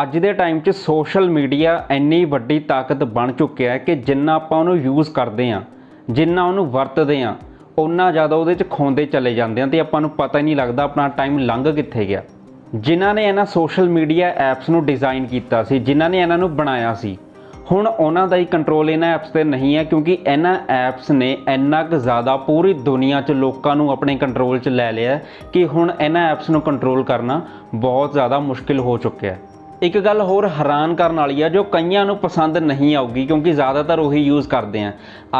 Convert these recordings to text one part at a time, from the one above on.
ਅੱਜ ਦੇ ਟਾਈਮ 'ਚ ਸੋਸ਼ਲ ਮੀਡੀਆ ਇੰਨੀ ਵੱਡੀ ਤਾਕਤ ਬਣ ਚੁੱਕਿਆ ਹੈ ਕਿ ਜਿੰਨਾ ਆਪਾਂ ਉਹਨੂੰ ਯੂਜ਼ ਕਰਦੇ ਆ ਜਿੰਨਾ ਉਹਨੂੰ ਵਰਤਦੇ ਆ ਉਨਾ ਜ਼ਿਆਦਾ ਉਹਦੇ 'ਚ ਖੋਂਦੇ ਚਲੇ ਜਾਂਦੇ ਆ ਤੇ ਆਪਾਂ ਨੂੰ ਪਤਾ ਹੀ ਨਹੀਂ ਲੱਗਦਾ ਆਪਣਾ ਟਾਈਮ ਲੰਘ ਕਿੱਥੇ ਗਿਆ। ਜਿਨ੍ਹਾਂ ਨੇ ਇਹਨਾਂ ਸੋਸ਼ਲ ਮੀਡੀਆ ਐਪਸ ਨੂੰ ਡਿਜ਼ਾਈਨ ਕੀਤਾ ਸੀ, ਜਿਨ੍ਹਾਂ ਨੇ ਇਹਨਾਂ ਨੂੰ ਬਣਾਇਆ ਸੀ, ਹੁਣ ਉਹਨਾਂ ਦਾ ਹੀ ਕੰਟਰੋਲ ਇਹਨਾਂ ਐਪਸ ਤੇ ਨਹੀਂ ਹੈ ਕਿਉਂਕਿ ਇਹਨਾਂ ਐਪਸ ਨੇ ਇੰਨਾ ਕੁ ਜ਼ਿਆਦਾ ਪੂਰੀ ਦੁਨੀਆ 'ਚ ਲੋਕਾਂ ਨੂੰ ਆਪਣੇ ਕੰਟਰੋਲ 'ਚ ਲੈ ਲਿਆ ਕਿ ਹੁਣ ਇਹਨਾਂ ਐਪਸ ਨੂੰ ਕੰਟਰੋਲ ਕਰਨਾ ਬਹੁਤ ਜ਼ਿਆਦਾ ਮੁਸ਼ਕਿਲ ਹੋ ਚੁੱਕਿਆ ਹੈ। ਇੱਕ ਗੱਲ ਹੋਰ ਹੈਰਾਨ ਕਰਨ ਵਾਲੀ ਆ, ਜੋ ਕਈਆਂ ਨੂੰ ਪਸੰਦ ਨਹੀਂ ਆਊਗੀ, ਕਿਉਂਕਿ ਜ਼ਿਆਦਾਤਰ ਉਹੀ ਯੂਜ਼ ਕਰਦੇ ਆ।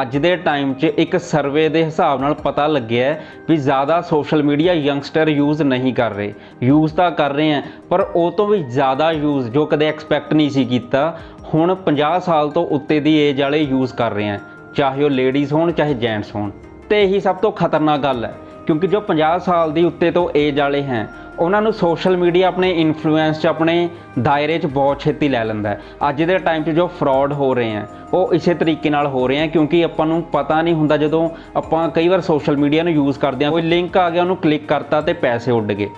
ਅੱਜ ਦੇ ਟਾਈਮ 'ਚ ਇੱਕ ਸਰਵੇ ਦੇ ਹਿਸਾਬ ਨਾਲ ਪਤਾ ਲੱਗਿਆ ਵੀ ਜ਼ਿਆਦਾ ਸੋਸ਼ਲ ਮੀਡੀਆ ਯੰਗਸਟਰ ਯੂਜ਼ ਨਹੀਂ ਕਰ ਰਹੇ। ਯੂਜ਼ ਤਾਂ ਕਰ ਰਹੇ ਆ, ਪਰ ਉਹ ਤੋਂ ਵੀ ਜ਼ਿਆਦਾ ਯੂਜ਼ ਜੋ ਕਦੇ ਐਕਸਪੈਕਟ ਨਹੀਂ ਸੀ ਕੀਤਾ, ਹੁਣ 50 ਸਾਲ ਤੋਂ ਉੱਤੇ ਦੀ ਏਜ ਵਾਲੇ ਯੂਜ਼ ਕਰ ਰਹੇ ਆ, ਚਾਹੇ ਉਹ ਲੇਡੀਜ਼ ਹੋਣ, ਚਾਹੇ ਜੈਂਟਸ ਹੋਣ। ਤੇ ਇਹੀ ਸਭ ਤੋਂ ਖਤਰਨਾਕ ਗੱਲ ਹੈ ਕਿਉਂਕਿ ਜੋ 50 ਸਾਲ ਦੀ ਉੱਤੇ ਤੋਂ ਏਜ ਵਾਲੇ ਹੈ, ਉਹਨਾਂ ਨੂੰ ਸੋਸ਼ਲ ਮੀਡੀਆ ਆਪਣੇ ਇਨਫਲੂਐਂਸ 'ਚ, ਆਪਣੇ ਦਾਇਰੇ 'ਚ ਬਹੁਤ ਛੇਤੀ ਲੈ ਲੈਂਦਾ ਹੈ। ਅੱਜ ਦੇ ਟਾਈਮ 'ਚ ਜੋ ਫਰਾਡ ਹੋ ਰਹੇ ਆ ਉਹ ਇਸੇ ਤਰੀਕੇ ਨਾਲ ਹੋ ਰਹੇ ਆ ਕਿਉਂਕਿ ਆਪਾਂ ਨੂੰ ਪਤਾ ਨਹੀਂ ਹੁੰਦਾ ਜਦੋਂ ਆਪਾਂ ਕਈ ਵਾਰ ਸੋਸ਼ਲ ਮੀਡੀਆ ਨੂੰ ਯੂਜ਼ ਕਰਦੇ ਆ ਕੋਈ ਲਿੰਕ ਆ ਗਿਆ, ਉਹਨੂੰ ਕਲਿੱਕ ਕਰਤਾ ਤੇ ਪੈਸੇ ਉੱਡ ਗਏ।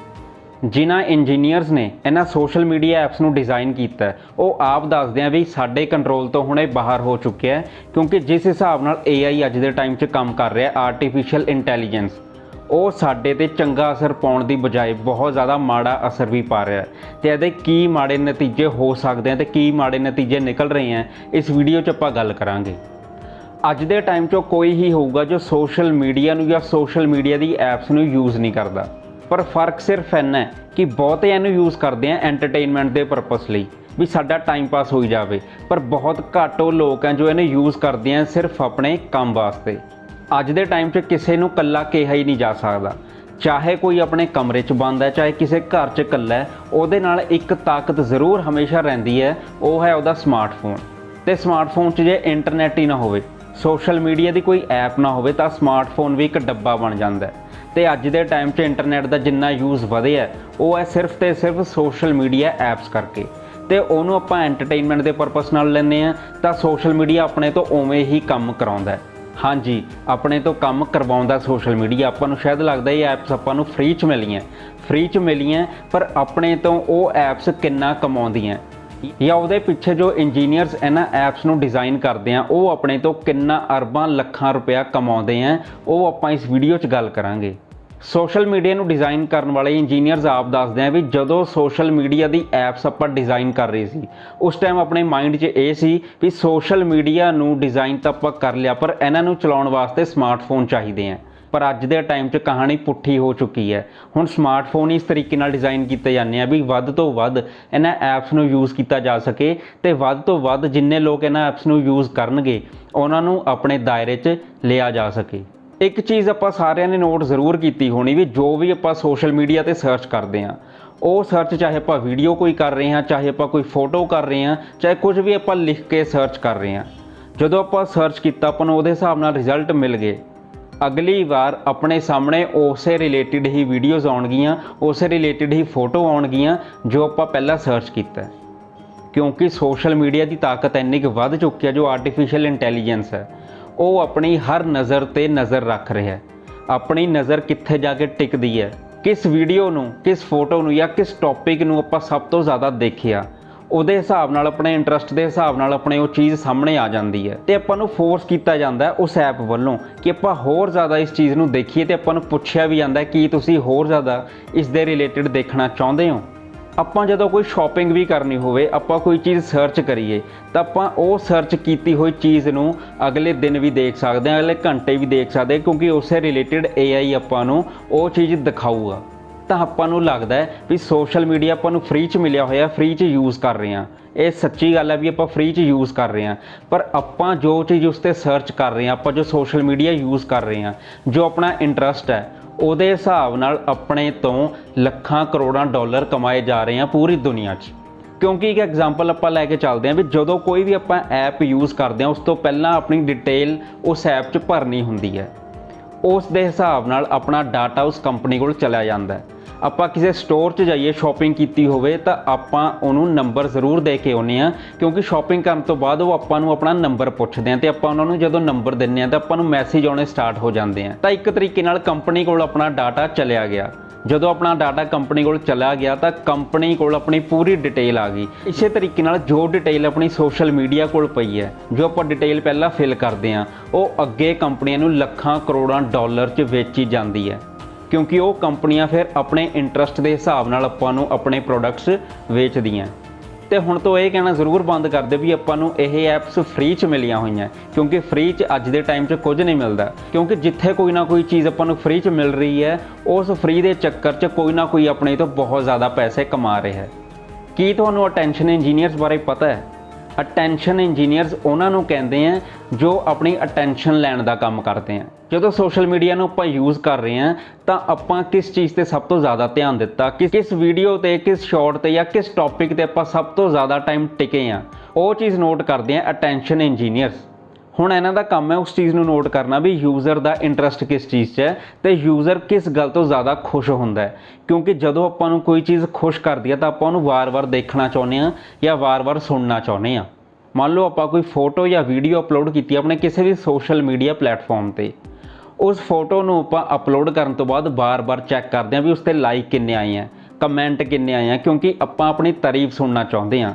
ਜਿਨ੍ਹਾਂ ਇੰਜੀਨੀਅਰਸ ਨੇ ਇਹਨਾਂ ਸੋਸ਼ਲ ਮੀਡੀਆ ਐਪਸ ਨੂੰ ਡਿਜ਼ਾਈਨ ਕੀਤਾ ਉਹ ਆਪ ਦੱਸਦੇ ਆ ਵੀ ਸਾਡੇ ਕੰਟਰੋਲ ਤੋਂ ਹੁਣ ਇਹ ਬਾਹਰ ਹੋ ਚੁੱਕਿਆ ਹੈ ਕਿਉਂਕਿ ਜਿਸ ਹਿਸਾਬ ਨਾਲ AI ਅੱਜ ਦੇ ਟਾਈਮ 'ਚ ਕੰਮ ਕਰ ਰਿਹਾ ਆਰਟੀਫੀਸ਼ੀਅਲ ਇੰਟੈਲੀਜੈਂਸ ਉਹ ਸਾਡੇ ਤੇ ਚੰਗਾ ਅਸਰ ਪਾਉਣ ਦੀ ਬਜਾਏ ਬਹੁਤ ਜ਼ਿਆਦਾ ਮਾੜਾ ਅਸਰ ਵੀ ਪਾ ਰਿਹਾ ਹੈ। ਤੇ ਇਹਦੇ ਕੀ ਮਾੜੇ ਨਤੀਜੇ ਹੋ ਸਕਦੇ ਆ ਤੇ ਕੀ ਮਾੜੇ ਨਤੀਜੇ ਨਿਕਲ ਰਹੇ ਆ, ਇਸ ਵੀਡੀਓ 'ਚ ਆਪਾਂ ਗੱਲ ਕਰਾਂਗੇ। ਅੱਜ ਦੇ ਟਾਈਮ 'ਚੋਂ ਕੋਈ ਹੀ ਹੋਊਗਾ ਜੋ ਸੋਸ਼ਲ ਮੀਡੀਆ ਨੂੰ ਜਾਂ ਸੋਸ਼ਲ ਮੀਡੀਆ ਦੀ ਐਪਸ ਨੂੰ ਯੂਜ਼ ਨਹੀਂ ਕਰਦਾ। ਪਰ ਫ਼ਰਕ ਸਿਰਫ ਇੰਨਾ ਹੈ ਕਿ ਬਹੁਤੇ ਇਹਨੂੰ ਯੂਜ਼ ਕਰਦੇ ਆ ਐਂਟਰਟੇਨਮੈਂਟ ਦੇ ਪਰਪਸ ਲਈ, ਵੀ ਸਾਡਾ ਟਾਈਮ ਪਾਸ ਹੋਈ ਜਾਵੇ। ਪਰ ਬਹੁਤ ਘੱਟ ਉਹ ਲੋਕ ਹੈ ਜੋ ਇਹਨੂੰ ਯੂਜ਼ ਕਰਦੇ ਆ ਸਿਰਫ ਆਪਣੇ ਕੰਮ ਵਾਸਤੇ। ਅੱਜ ਦੇ ਟਾਈਮ 'ਚ ਕਿਸੇ ਨੂੰ ਕੱਲਾ ਕਿਹਾ ਹੀ ਨਹੀਂ ਜਾ ਸਕਦਾ। ਚਾਹੇ ਕੋਈ ਆਪਣੇ ਕਮਰੇ 'ਚ ਬੰਦ ਹੈ, ਚਾਹੇ ਕਿਸੇ ਘਰ 'ਚ ਇਕੱਲਾ ਹੈ, ਉਹਦੇ ਨਾਲ ਇੱਕ ਤਾਕਤ ਜ਼ਰੂਰ ਹਮੇਸ਼ਾ ਰਹਿੰਦੀ ਹੈ, ਉਹ ਹੈ ਉਹਦਾ ਸਮਾਰਟਫੋਨ ਤੇ ਸਮਾਰਟਫੋਨ 'ਚ ਜੇ ਇੰਟਰਨੈਟ ਹੀ ਨਾ ਹੋਵੇ ਸੋਸ਼ਲ ਮੀਡੀਆ ਦੀ ਕੋਈ ਐਪ ਨਾ ਹੋਵੇ, ਤਾਂ ਸਮਾਰਟਫੋਨ ਵੀ ਇੱਕ ਡੱਬਾ ਬਣ ਜਾਂਦਾ ਹੈ। ਤੇ ਅੱਜ ਦੇ ਟਾਈਮ 'ਚ ਇੰਟਰਨੈਟ ਦਾ ਜਿੰਨਾ ਯੂਜ਼ ਵਧਿਆ ਉਹ ਹੈ ਸਿਰਫ ਤੇ ਸਿਰਫ ਸੋਸ਼ਲ ਮੀਡੀਆ ਐਪਸ ਕਰਕੇ। ਤੇ ਉਹਨੂੰ ਆਪਾਂ ਐਂਟਰਟੇਨਮੈਂਟ ਦੇ ਪਰਪਸ ਨਾਲ ਲੈਂਦੇ ਆ ਤਾਂ ਸੋਸ਼ਲ ਮੀਡੀਆ ਆਪਣੇ ਤੋਂ ਉਵੇਂ ਹੀ ਕੰਮ ਕਰਾਉਂਦਾ ਹੈ। ਹਾਂਜੀ, ਆਪਣੇ ਤੋਂ ਕੰਮ ਕਰਵਾਉਂਦਾ ਸੋਸ਼ਲ ਮੀਡੀਆ ਆਪਾਂ ਨੂੰ ਸ਼ਾਇਦ ਲੱਗਦਾ ਇਹ ਐਪਸ ਆਪਾਂ ਨੂੰ ਫ੍ਰੀ 'ਚ ਮਿਲੀਆਂ। ਫ੍ਰੀ 'ਚ ਮਿਲੀਆਂ, ਪਰ ਆਪਣੇ ਤੋਂ ਉਹ ਐਪਸ ਕਿੰਨਾ ਕਮਾਉਂਦੀਆਂ। ਜਾਂ ਉਹਦੇ ਪਿੱਛੇ ਜੋ ਇੰਜੀਨੀਅਰਸ ਇਹਨਾਂ ਐਪਸ ਨੂੰ ਡਿਜ਼ਾਈਨ ਕਰਦੇ ਆ, ਉਹ ਆਪਣੇ ਤੋਂ ਕਿੰਨਾ ਅਰਬਾਂ ਲੱਖਾਂ ਰੁਪਇਆ ਕਮਾਉਂਦੇ ਆ, ਉਹ ਆਪਾਂ ਇਸ ਵੀਡੀਓ 'ਚ ਗੱਲ ਕਰਾਂਗੇ। ਸੋਸ਼ਲ ਮੀਡੀਆ ਨੂੰ ਡਿਜ਼ਾਈਨ ਕਰਨ ਵਾਲੇ ਇੰਜੀਨੀਅਰਸ ਆਪ ਦੱਸਦੇ ਆ ਵੀ ਜਦੋਂ ਸੋਸ਼ਲ ਮੀਡੀਆ ਦੀ ਐਪਸ ਆਪਾਂ ਡਿਜ਼ਾਈਨ ਕਰ ਰਹੇ ਸੀ, ਉਸ ਟਾਈਮ ਆਪਣੇ ਮਾਈਂਡ 'ਚ ਇਹ ਸੀ ਵੀ ਸੋਸ਼ਲ ਮੀਡੀਆ ਨੂੰ ਡਿਜ਼ਾਈਨ ਤਾਂ ਆਪਾਂ ਕਰ ਲਿਆ, ਪਰ ਇਹਨਾਂ ਨੂੰ ਚਲਾਉਣ ਵਾਸਤੇ ਸਮਾਰਟਫੋਨ ਚਾਹੀਦੇ ਆ। ਪਰ ਅੱਜ ਦੇ ਟਾਈਮ 'ਚ ਕਹਾਣੀ ਪੁੱਠੀ ਹੋ ਚੁੱਕੀ ਹੈ। ਹੁਣ ਸਮਾਰਟਫੋਨ ਇਸ ਤਰੀਕੇ ਨਾਲ ਡਿਜ਼ਾਈਨ ਕੀਤੇ ਜਾਂਦੇ ਆ ਵੀ ਵੱਧ ਤੋਂ ਵੱਧ ਇਹਨਾਂ ਐਪਸ ਨੂੰ ਯੂਜ਼ ਕੀਤਾ ਜਾ ਸਕੇ ਤੇ ਵੱਧ ਤੋਂ ਵੱਧ ਜਿੰਨੇ ਲੋਕ ਇਹਨਾਂ ਐਪਸ ਨੂੰ ਯੂਜ਼ ਕਰਨਗੇ, ਉਹਨਾਂ ਨੂੰ ਆਪਣੇ ਦਾਇਰੇ 'ਚ ਲਿਆ ਜਾ ਸਕੇ। ਇੱਕ ਚੀਜ਼ ਆਪਾਂ ਸਾਰਿਆਂ ਨੇ ਨੋਟ ਜ਼ਰੂਰ ਕੀਤੀ ਹੋਣੀ ਵੀ ਜੋ ਵੀ ਆਪਾਂ ਸੋਸ਼ਲ ਮੀਡੀਆ ਤੇ ਸਰਚ ਕਰਦੇ ਆ ਉਹ ਸਰਚ ਚਾਹੇ ਆਪਾਂ ਵੀਡੀਓ ਕੋਈ ਕਰ ਰਹੇ ਹਾਂ, ਚਾਹੇ ਆਪਾਂ ਕੋਈ ਫੋਟੋ ਕਰ ਰਹੇ ਹਾਂ, ਚਾਹੇ ਕੁਝ ਵੀ ਆਪਾਂ ਲਿਖ ਕੇ ਸਰਚ ਕਰ ਰਹੇ ਹਾਂ। ਜਦੋਂ ਆਪਾਂ ਸਰਚ ਕੀਤਾ, ਆਪਾਂ ਨੂੰ ਉਹਦੇ ਹਿਸਾਬ ਨਾਲ ਰਿਜ਼ਲਟ ਮਿਲ ਗਏ। ਅਗਲੀ ਵਾਰ ਆਪਣੇ ਸਾਹਮਣੇ ਉਸੇ ਰਿਲੇਟਡ ਹੀ ਵੀਡੀਓਜ਼ ਆਉਣਗੀਆਂ, ਉਸੇ ਰਿਲੇਟਡ ਹੀ ਫੋਟੋ ਆਉਣਗੀਆਂ ਜੋ ਆਪਾਂ ਪਹਿਲਾਂ ਸਰਚ ਕੀਤਾ। ਕਿਉਂਕਿ ਸੋਸ਼ਲ ਮੀਡੀਆ ਦੀ ਤਾਕਤ ਇੰਨੀ ਕੁ ਵੱਧ ਚੁੱਕੀ ਹੈ, ਜੋ ਆਰਟੀਫੀਸ਼ੀਅਲ ਇੰਟੈਲੀਜੈਂਸ ਹੈ। ਉਹ ਆਪਣੀ ਹਰ ਨਜ਼ਰ ਤੇ ਨਜ਼ਰ ਰੱਖ ਰਿਹਾ ਹੈ। ਆਪਣੀ ਨਜ਼ਰ ਕਿੱਥੇ ਜਾ ਕੇ ਟਿਕਦੀ ਹੈ? ਕਿਸ ਵੀਡੀਓ ਨੂੰ, ਕਿਸ ਫੋਟੋ ਨੂੰ ਜਾਂ ਕਿਸ ਟੌਪਿਕ ਨੂੰ ਆਪਾਂ ਸਭ ਤੋਂ ਜ਼ਿਆਦਾ ਦੇਖਿਆ? ਉਹਦੇ ਹਿਸਾਬ ਨਾਲ, ਆਪਣੇ ਇੰਟਰਸਟ ਦੇ ਹਿਸਾਬ ਨਾਲ ਆਪਣੇ ਉਹ ਚੀਜ਼ ਸਾਹਮਣੇ ਆ ਜਾਂਦੀ ਹੈ। ਤੇ ਆਪਾਂ ਨੂੰ ਫੋਰਸ ਕੀਤਾ ਜਾਂਦਾ ਉਸ ਐਪ ਵੱਲੋਂ ਕਿ ਆਪਾਂ ਹੋਰ ਜ਼ਿਆਦਾ ਇਸ ਚੀਜ਼ ਨੂੰ ਦੇਖੀਏ ਤੇ ਆਪਾਂ ਨੂੰ ਪੁੱਛਿਆ ਵੀ ਜਾਂਦਾ ਹੈ ਕਿ ਤੁਸੀਂ ਹੋਰ ਜ਼ਿਆਦਾ ਇਸ ਦੇ ਰਿਲੇਟਡ ਦੇਖਣਾ ਚਾਹੁੰਦੇ ਹੋ। ਆਪਾਂ ਜਦੋਂ ਕੋਈ ਸ਼ਾਪਿੰਗ ਵੀ ਕਰਨੀ ਹੋਵੇ, ਆਪਾਂ ਕੋਈ ਚੀਜ਼ ਸਰਚ ਕਰੀਏ, ਤਾਂ ਆਪਾਂ ਉਹ ਸਰਚ ਕੀਤੀ ਹੋਈ ਚੀਜ਼ ਨੂੰ ਅਗਲੇ ਦਿਨ ਵੀ ਦੇਖ ਸਕਦੇ ਹਾਂ, ਅਗਲੇ ਘੰਟੇ ਵੀ ਦੇਖ ਸਕਦੇ ਹਾਂ, ਕਿਉਂਕਿ ਉਸੇ ਰਿਲੇਟਡ AI ਆਪਾਂ ਨੂੰ ਉਹ ਚੀਜ਼ ਦਿਖਾਊਗਾ। ਤਾਂ ਆਪਾਂ ਨੂੰ ਲੱਗਦਾ ਹੈ ਵੀ ਸੋਸ਼ਲ ਮੀਡੀਆ ਆਪਾਂ ਨੂੰ ਫ੍ਰੀ 'ਚ ਮਿਲਿਆ ਹੋਇਆ ਫ੍ਰੀ 'ਚ ਯੂਜ਼ ਕਰ ਰਹੇ ਹਾਂ। ਇਹ ਸੱਚੀ ਗੱਲ ਹੈ ਵੀ ਆਪਾਂ ਫ੍ਰੀ 'ਚ ਯੂਜ਼ ਕਰ ਰਹੇ ਹਾਂ। ਪਰ ਆਪਾਂ ਜੋ ਚੀਜ਼ ਉਸ ਤੇ ਸਰਚ ਕਰ ਰਹੇ ਹਾਂ, ਆਪਾਂ ਜੋ ਸੋਸ਼ਲ ਮੀਡੀਆ ਯੂਜ਼ ਕਰ ਰਹੇ ਹਾਂ, ਜੋ ਆਪਣਾ ਇੰਟਰਸਟ ਹੈ ਉਹਦੇ ਹਿਸਾਬ ਨਾਲ ਆਪਣੇ ਤੋਂ ਲੱਖਾਂ ਕਰੋੜਾਂ ਡਾਲਰ ਕਮਾਏ ਜਾ ਰਹੇ ਆ ਪੂਰੀ ਦੁਨੀਆ 'ਚ। ਕਿਉਂਕਿ ਇੱਕ ਐਗਜ਼ਾਮਪਲ ਆਪਾਂ ਲੈ ਕੇ ਚੱਲਦੇ ਹਾਂ ਵੀ ਜਦੋਂ ਕੋਈ ਵੀ ਆਪਾਂ ਐਪ ਯੂਜ਼ ਕਰਦੇ ਹਾਂ, ਉਸ ਤੋਂ ਪਹਿਲਾਂ ਆਪਣੀ ਡਿਟੇਲ ਉਸ ਐਪ 'ਚ ਭਰਨੀ ਹੁੰਦੀ ਹੈ। ਉਸ ਦੇ ਹਿਸਾਬ ਨਾਲ ਆਪਣਾ ਡਾਟਾ ਉਸ ਕੰਪਨੀ ਕੋਲ ਚਲਾ ਜਾਂਦਾ ਹੈ। ਆਪਾਂ ਕਿਸੇ ਸਟੋਰ 'ਚ ਜਾਈਏ ਸ਼ਾਪਿੰਗ ਕੀਤੀ ਹੋਵੇ, ਤਾਂ ਆਪਾਂ ਉਹਨੂੰ ਨੰਬਰ ਜ਼ਰੂਰ ਦੇ ਕੇ ਆਉਂਦੇ ਆ ਕਿਉਂਕਿ ਸ਼ਾਪਿੰਗ ਕਰਨ ਤੋਂ ਬਾਅਦ ਉਹ ਆਪਾਂ ਨੂੰ ਆਪਣਾ ਨੰਬਰ ਪੁੱਛਦੇ ਆ ਤੇ ਆਪਾਂ ਉਹਨਾਂ ਨੂੰ ਜਦੋਂ ਨੰਬਰ ਦਿੰਨੇ ਆ ਤਾਂ ਆਪਾਂ ਨੂੰ ਮੈਸੇਜ ਆਉਣੇ ਸਟਾਰਟ ਹੋ ਜਾਂਦੇ ਆ। ਤਾਂ ਇੱਕ ਤਰੀਕੇ ਨਾਲ ਕੰਪਨੀ ਕੋਲ ਆਪਣਾ ਡਾਟਾ ਚਲਿਆ ਗਿਆ। ਜਦੋਂ ਆਪਣਾ ਡਾਟਾ ਕੰਪਨੀ ਕੋਲ ਚਲਾ ਗਿਆ ਤਾਂ ਕੰਪਨੀ ਕੋਲ ਆਪਣੀ ਪੂਰੀ ਡਿਟੇਲ ਆ ਗਈ। ਇਸੇ ਤਰੀਕੇ ਨਾਲ ਜੋ ਡਿਟੇਲ ਆਪਣੀ ਸੋਸ਼ਲ ਮੀਡੀਆ ਕੋਲ ਪਈ ਹੈ, ਜੋ ਆਪਾਂ ਡਿਟੇਲ ਪਹਿਲਾਂ ਫਿਲ ਕਰਦੇ ਆ, ਉਹ ਅੱਗੇ ਕੰਪਨੀਆਂ ਨੂੰ ਲੱਖਾਂ ਕਰੋੜਾਂ ਡਾਲਰ 'ਚ ਵੇਚੀ ਜਾਂਦੀ ਹੈ। ਕਿਉਂਕਿ ਉਹ ਕੰਪਨੀਆਂ ਫਿਰ ਆਪਣੇ ਇੰਟਰਸਟ ਦੇ ਹਿਸਾਬ ਨਾਲ ਆਪਾਂ ਨੂੰ ਆਪਣੇ ਪ੍ਰੋਡਕਟਸ ਵੇਚਦੀਆਂ। ਤੇ ਹੁਣ ਤੋਂ ਇਹ ਕਹਿਣਾ ਜ਼ਰੂਰ ਬੰਦ ਕਰ ਦੇ ਵੀ ਆਪਾਂ ਨੂੰ ਇਹ ਐਪਸ ਫ੍ਰੀ 'ਚ ਮਿਲੀਆਂ ਹੋਈਆਂ। ਕਿਉਂਕਿ ਫ੍ਰੀ 'ਚ ਅੱਜ ਦੇ ਟਾਈਮ 'ਚ ਕੁਝ ਨਹੀਂ ਮਿਲਦਾ। ਕਿਉਂਕਿ ਜਿੱਥੇ ਕੋਈ ਨਾ ਕੋਈ ਚੀਜ਼ ਆਪਾਂ ਨੂੰ ਫ੍ਰੀ 'ਚ ਮਿਲ ਰਹੀ ਹੈ, ਉਸ ਫ੍ਰੀ ਦੇ ਚੱਕਰ 'ਚ ਕੋਈ ਨਾ ਕੋਈ ਆਪਣੇ ਤੋਂ ਬਹੁਤ ਜ਼ਿਆਦਾ ਪੈਸੇ ਕਮਾ ਰਿਹਾ ਹੈ। ਕੀ ਤੁਹਾਨੂੰ ਅਟੈਂਸ਼ਨ ਇੰਜੀਨੀਅਰਸ ਬਾਰੇ ਪਤਾ ਹੈ? ਅਟੈਂਸ਼ਨ ਇੰਜੀਨੀਅਰਸ ਉਹਨਾਂ ਨੂੰ ਕਹਿੰਦੇ ਆ ਜੋ ਆਪਣੀ ਅਟੈਂਸ਼ਨ ਲੈਣ ਦਾ ਕੰਮ ਕਰਦੇ ਆ। ਜਦੋਂ ਸੋਸ਼ਲ ਮੀਡੀਆ ਨੂੰ ਆਪਾਂ ਯੂਜ਼ ਕਰ ਰਹੇ ਆ, ਤਾਂ ਆਪਾਂ ਕਿਸ ਚੀਜ਼ ਤੇ ਸਭ ਤੋਂ ਜ਼ਿਆਦਾ ਧਿਆਨ ਦਿੱਤਾ, ਕਿਸ ਕਿਸ ਵੀਡੀਓ ਤੇ, ਕਿਸ ਸ਼ਾਰਟ ਤੇ ਜਾਂ ਕਿਸ ਟੌਪਿਕ ਤੇ ਆਪਾਂ ਸਭ ਤੋਂ ਜ਼ਿਆਦਾ ਟਾਈਮ ਟਿਕੇ ਆ। ਉਹ ਚੀਜ਼ ਨੋਟ ਕਰਦੇ ਆ ਅਟੈਂਸ਼ਨ ਇੰਜੀਨੀਅਰਸ ਹੁਣ ਇਹਨਾਂ ਦਾ ਕੰਮ ਹੈ ਉਸ ਚੀਜ਼ ਨੂੰ ਨੋਟ ਕਰਨਾ ਵੀ ਯੂਜ਼ਰ ਦਾ ਇੰਟਰਸਟ ਕਿਸ ਚੀਜ਼ 'ਚ ਹੈ ਤੇ ਯੂਜ਼ਰ ਕਿਸ ਗੱਲ ਤੋਂ ਜ਼ਿਆਦਾ ਖੁਸ਼ ਹੁੰਦਾ ਹੈ। ਕਿਉਂਕਿ ਜਦੋਂ ਆਪਾਂ ਨੂੰ ਕੋਈ ਚੀਜ਼ ਖੁਸ਼ ਕਰਦੀ ਹੈ ਤਾਂ ਆਪਾਂ ਉਹਨੂੰ ਵਾਰ-ਵਾਰ ਦੇਖਣਾ ਚਾਹੁੰਦੇ ਆ ਜਾਂ ਵਾਰ-ਵਾਰ ਸੁਣਨਾ ਚਾਹੁੰਦੇ ਆ ਮੰਨ ਲਓ ਆਪਾਂ ਕੋਈ ਫੋਟੋ ਜਾਂ ਵੀਡੀਓ ਅਪਲੋਡ ਕੀਤੀ ਆਪਣੇ ਕਿਸੇ ਵੀ ਸੋਸ਼ਲ ਮੀਡੀਆ ਪਲੇਟਫਾਰਮ ਤੇ। ਉਸ ਫੋਟੋ ਨੂੰ ਆਪਾਂ ਅਪਲੋਡ ਕਰਨ ਤੋਂ ਬਾਅਦ ਬਾਰ-ਬਾਰ ਚੈੱਕ ਕਰਦੇ ਹਾਂ ਵੀ ਉਸ ਤੇ ਲਾਈਕ ਕਿੰਨੇ ਆਏ ਆ ਕਮੈਂਟ ਕਿੰਨੇ ਆਏ ਆ ਕਿਉਂਕਿ ਆਪਾਂ ਆਪਣੀ ਤਾਰੀਫ ਸੁਣਨਾ ਚਾਹੁੰਦੇ ਹਾਂ।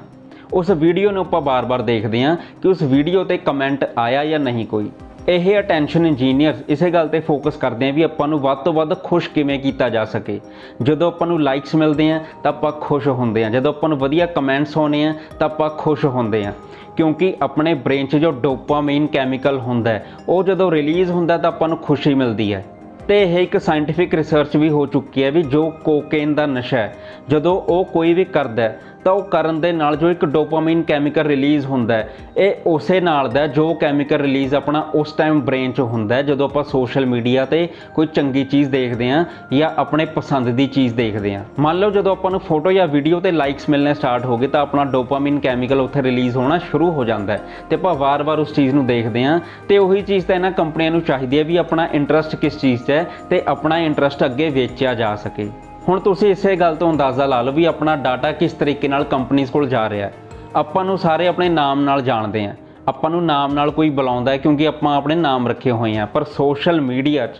ਉਸ ਵੀਡੀਓ ਨੂੰ ਆਪਾਂ ਬਾਰ-ਬਾਰ ਦੇਖਦੇ ਹਾਂ ਕਿ ਉਸ ਵੀਡੀਓ ਤੇ ਕਮੈਂਟ ਆਇਆ ਜਾਂ ਨਹੀਂ ਕੋਈ। ਇਹ ਅਟੈਂਸ਼ਨ ਇੰਜੀਨੀਅਰਸ ਇਸੇ ਗੱਲ ਤੇ ਫੋਕਸ ਕਰਦੇ ਆ ਵੀ ਆਪਾਂ ਨੂੰ ਵੱਧ ਤੋਂ ਵੱਧ ਖੁਸ਼ ਕਿਵੇਂ ਕੀਤਾ ਜਾ ਸਕੇ। ਜਦੋਂ ਆਪਾਂ ਨੂੰ ਲਾਈਕਸ ਮਿਲਦੇ ਆ, ਤਾਂ ਆਪਾਂ ਖੁਸ਼ ਹੁੰਦੇ ਆ। ਜਦੋਂ ਆਪਾਂ ਨੂੰ ਵਧੀਆ ਕਮੈਂਟਸ ਆਉਂਦੇ ਆ, ਤਾਂ ਆਪਾਂ ਖੁਸ਼ ਹੁੰਦੇ ਆ। ਕਿਉਂਕਿ ਆਪਣੇ ਬ੍ਰੇਨ 'ਚ ਜੋ ਡੋਪਾਮਾਈਨ ਕੈਮੀਕਲ ਹੁੰਦਾ ਉਹ ਜਦੋਂ ਰਿਲੀਜ਼ ਹੁੰਦਾ ਤਾਂ ਆਪਾਂ ਨੂੰ ਖੁਸ਼ੀ ਮਿਲਦੀ ਹੈ। ਤੇ ਇਹ ਇੱਕ ਸਾਇੰਟੀਫਿਕ ਰਿਸਰਚ ਵੀ ਹੋ ਚੁੱਕੀ ਹੈ ਵੀ ਜੋ ਕੋਕੇਨ ਦਾ ਨਸ਼ਾ ਹੈ, ਜਦੋਂ ਉਹ ਕੋਈ ਵੀ ਕਰਦਾ ਤਾਂ ਉਹ ਕਰਨ ਦੇ ਨਾਲ ਜੋ ਇੱਕ ਡੋਪਾਮਾਈਨ ਕੈਮੀਕਲ ਰਿਲੀਜ਼ ਹੁੰਦਾ ਹੈ, ਇਹ ਉਸੇ ਨਾਲ ਦਾ ਜੋ ਕੈਮੀਕਲ ਰਿਲੀਜ਼ ਆਪਣਾ ਉਸ ਟਾਈਮ ਬ੍ਰੇਨ 'ਚ ਹੁੰਦਾ ਜਦੋਂ ਆਪਾਂ ਸੋਸ਼ਲ ਮੀਡੀਆ ਤੇ ਕੋਈ ਚੰਗੀ ਚੀਜ਼ ਦੇਖਦੇ ਹਾਂ ਜਾਂ ਆਪਣੇ ਪਸੰਦ ਦੀ ਚੀਜ਼ ਦੇਖਦੇ ਹਾਂ। ਮੰਨ ਲਓ ਜਦੋਂ ਆਪਾਂ ਨੂੰ ਫੋਟੋ ਜਾਂ ਵੀਡੀਓ ਤੇ ਲਾਈਕਸ ਮਿਲਣੇ ਸਟਾਰਟ ਹੋ ਗਏ ਤਾਂ ਆਪਣਾ ਡੋਪਾਮਾਈਨ ਕੈਮੀਕਲ ਉੱਥੇ ਰਿਲੀਜ਼ ਹੋਣਾ ਸ਼ੁਰੂ ਹੋ ਜਾਂਦਾ ਹੈ ਤੇ ਆਪਾਂ ਵਾਰ-ਵਾਰ ਉਸ ਚੀਜ਼ ਨੂੰ ਦੇਖਦੇ ਹਾਂ ਤੇ ਉਹੀ ਚੀਜ਼ ਤਾਂ ਇਹਨਾਂ ਕੰਪਨੀਆਂ ਨੂੰ ਚਾਹੀਦੀ ਹੈ ਵੀ ਆਪਣਾ ਇੰਟਰਸਟ ਕਿਸ ਚੀਜ਼ 'ਚ ਹੈ ਤੇ ਆਪਣਾ ਇੰਟਰਸਟ ਅੱਗੇ ਵੇਚਿਆ ਜਾ ਸਕੇ। ਹੁਣ ਤੁਸੀਂ ਇਸੇ ਗੱਲ ਤੋਂ ਅੰਦਾਜ਼ਾ ਲਾ ਲਓ ਵੀ ਆਪਣਾ ਡਾਟਾ ਕਿਸ ਤਰੀਕੇ ਨਾਲ ਕੰਪਨੀਆਂ ਕੋਲ ਜਾ ਰਿਹਾ ਹੈ। ਆਪਾਂ ਨੂੰ ਸਾਰੇ ਆਪਣੇ ਨਾਮ ਨਾਲ ਜਾਣਦੇ ਆ ਆਪਾਂ ਨੂੰ ਨਾਮ ਨਾਲ ਕੋਈ ਬੁਲਾਉਂਦਾ ਹੈ ਕਿਉਂਕਿ ਆਪਾਂ ਆਪਣੇ ਨਾਮ ਰੱਖੇ ਹੋਏ ਆ ਪਰ ਸੋਸ਼ਲ ਮੀਡੀਆ 'ਚ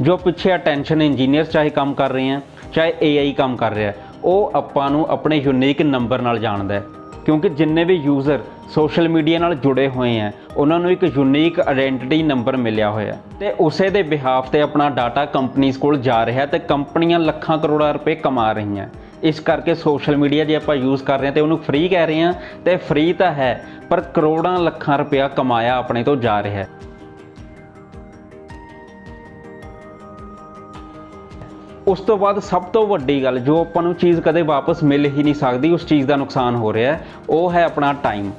ਜੋ ਪਿੱਛੇ ਅਟੈਂਸ਼ਨ ਇੰਜੀਨੀਅਰ ਚਾਹੇ ਕੰਮ ਕਰ ਰਹੇ ਆ ਚਾਹੇ AI ਕੰਮ ਕਰ ਰਿਹਾ ਉਹ ਆਪਾਂ ਨੂੰ ਆਪਣੇ ਯੂਨੀਕ ਨੰਬਰ ਨਾਲ ਜਾਣਦਾ ਹੈ। ਕਿਉਂਕਿ ਜਿੰਨੇ ਵੀ ਯੂਜ਼ਰ ਸੋਸ਼ਲ ਮੀਡੀਆ ਨਾਲ ਜੁੜੇ ਹੋਏ ਆ। ਉਹਨਾਂ ਨੂੰ ਇੱਕ ਯੂਨੀਕ ਆਇਡੈਂਟੀਟੀ ਨੰਬਰ ਮਿਲਿਆ ਹੋਇਆ। ਤੇ ਉਸੇ ਦੇ ਬਿਹਾਫ ਤੇ ਆਪਣਾ ਡਾਟਾ ਕੰਪਨੀਆਂ ਕੋਲ ਜਾ ਰਿਹਾ ਤੇ ਕੰਪਨੀਆਂ ਲੱਖਾਂ ਕਰੋੜਾਂ ਰੁਪਏ ਕਮਾ ਰਹੀਆਂ। ਇਸ ਕਰਕੇ ਸੋਸ਼ਲ ਮੀਡੀਆ ਜੇ ਆਪਾਂ ਯੂਜ਼ ਕਰ ਰਹੇ ਹਾਂ ਤੇ ਉਹਨੂੰ ਫ੍ਰੀ ਕਹਿ ਰਹੇ ਹਾਂ ਤੇ ਫ੍ਰੀ ਤਾਂ ਹੈ, ਪਰ ਕਰੋੜਾਂ ਲੱਖਾਂ ਰੁਪਇਆ ਕਮਾਇਆ ਆਪਣੇ ਤੋਂ ਜਾ ਰਿਹਾ ਹੈ। ਉਸ ਤੋਂ ਬਾਅਦ ਸਭ ਤੋਂ ਵੱਡੀ ਗੱਲ ਜੋ ਆਪਾਂ ਨੂੰ ਚੀਜ਼ ਕਦੇ ਵਾਪਸ ਮਿਲ ਹੀ ਨਹੀਂ ਸਕਦੀ, ਉਸ ਚੀਜ਼ ਦਾ ਨੁਕਸਾਨ ਹੋ ਰਿਹਾ ਉਹ ਹੈ ਆਪਣਾ ਟਾਈਮ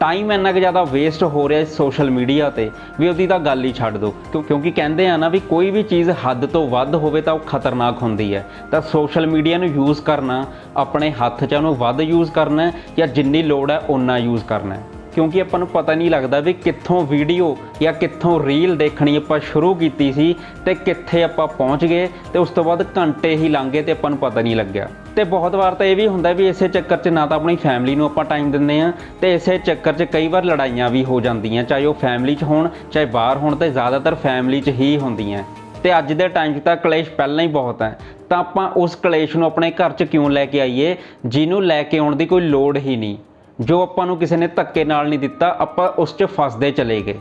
ਟਾਈਮ ਇੰਨਾ ਕੁ ਜ਼ਿਆਦਾ ਵੇਸਟ ਹੋ ਰਿਹਾ ਸੋਸ਼ਲ ਮੀਡੀਆ ਤੇ, ਵੀ ਉਹਦੀ ਤਾਂ ਗੱਲ ਹੀ ਛੱਡ ਦਿਓ ਕਿਉਂ- ਕਿਉਂਕਿ ਕਹਿੰਦੇ ਆ ਨਾ ਵੀ ਕੋਈ ਵੀ ਚੀਜ਼ ਹੱਦ ਤੋਂ ਵੱਧ ਹੋਵੇ ਤਾਂ ਉਹ ਖਤਰਨਾਕ ਹੁੰਦੀ ਹੈ। ਤਾਂ ਸੋਸ਼ਲ ਮੀਡੀਆ ਨੂੰ ਯੂਜ਼ ਕਰਨਾ, ਆਪਣੇ ਹੱਥ 'ਚ ਉਹਨੂੰ ਵੱਧ ਯੂਜ਼ ਕਰਨਾ ਜਾਂ ਜਿੰਨੀ ਲੋੜ ਹੈ ਉਨਾ ਯੂਜ਼ ਕਰਨਾ ਕਿਉਂਕਿ ਆਪਾਂ ਨੂੰ ਪਤਾ ਨਹੀਂ ਲੱਗਦਾ ਵੀ ਕਿੱਥੋਂ ਵੀਡੀਓ ਜਾਂ ਕਿੱਥੋਂ ਰੀਲ ਦੇਖਣੀ ਆਪਾਂ ਸ਼ੁਰੂ ਕੀਤੀ ਸੀ ਤੇ ਕਿੱਥੇ ਆਪਾਂ ਪਹੁੰਚ ਗਏ ਤੇ ਉਸ ਤੋਂ ਬਾਅਦ ਘੰਟੇ ਹੀ ਲੰਘ ਗਏ ਤੇ ਆਪਾਂ ਨੂੰ ਪਤਾ ਨਹੀਂ ਲੱਗਿਆ। ਤੇ ਬਹੁਤ ਵਾਰ ਤਾਂ ਇਹ ਵੀ ਹੁੰਦਾ ਵੀ ਇਸੇ ਚੱਕਰ 'ਚ ਨਾ ਤਾਂ ਆਪਣੀ ਫੈਮਿਲੀ ਨੂੰ ਆਪਾਂ ਟਾਈਮ ਦਿੰਦੇ ਆ ਤੇ ਇਸੇ ਚੱਕਰ 'ਚ ਕਈ ਵਾਰ ਲੜਾਈਆਂ ਵੀ ਹੋ ਜਾਂਦੀਆਂ, ਚਾਹੇ ਉਹ ਫੈਮਿਲੀ 'ਚ ਹੋਣ, ਚਾਹੇ ਬਾਹਰ ਹੋਣ ਤੇ ਜ਼ਿਆਦਾਤਰ ਫੈਮਿਲੀ 'ਚ ਹੀ ਹੁੰਦੀਆਂ। ਤੇ ਅੱਜ ਦੇ ਟਾਈਮ 'ਚ ਤਾਂ ਕਲੇਸ਼ ਪਹਿਲਾਂ ਹੀ ਬਹੁਤ ਹੈ। ਤਾਂ ਆਪਾਂ ਉਸ ਕਲੇਸ਼ ਨੂੰ ਆਪਣੇ ਘਰ 'ਚ ਕਿਉਂ ਲੈ ਕੇ ਆਈਏ? ਜਿਹਨੂੰ ਲੈ ਕੇ ਆਉਣ ਦੀ ਕੋਈ ਲੋੜ ਹੀ ਨਹੀਂ। ਜੋ ਆਪਾਂ ਨੂੰ ਕਿਸੇ ਨੇ ਧੱਕੇ ਨਾਲ ਨਹੀਂ ਦਿੱਤਾ, ਆਪਾਂ ਉਸ 'ਚ ਫਸਦੇ ਚਲੇ ਗਏ।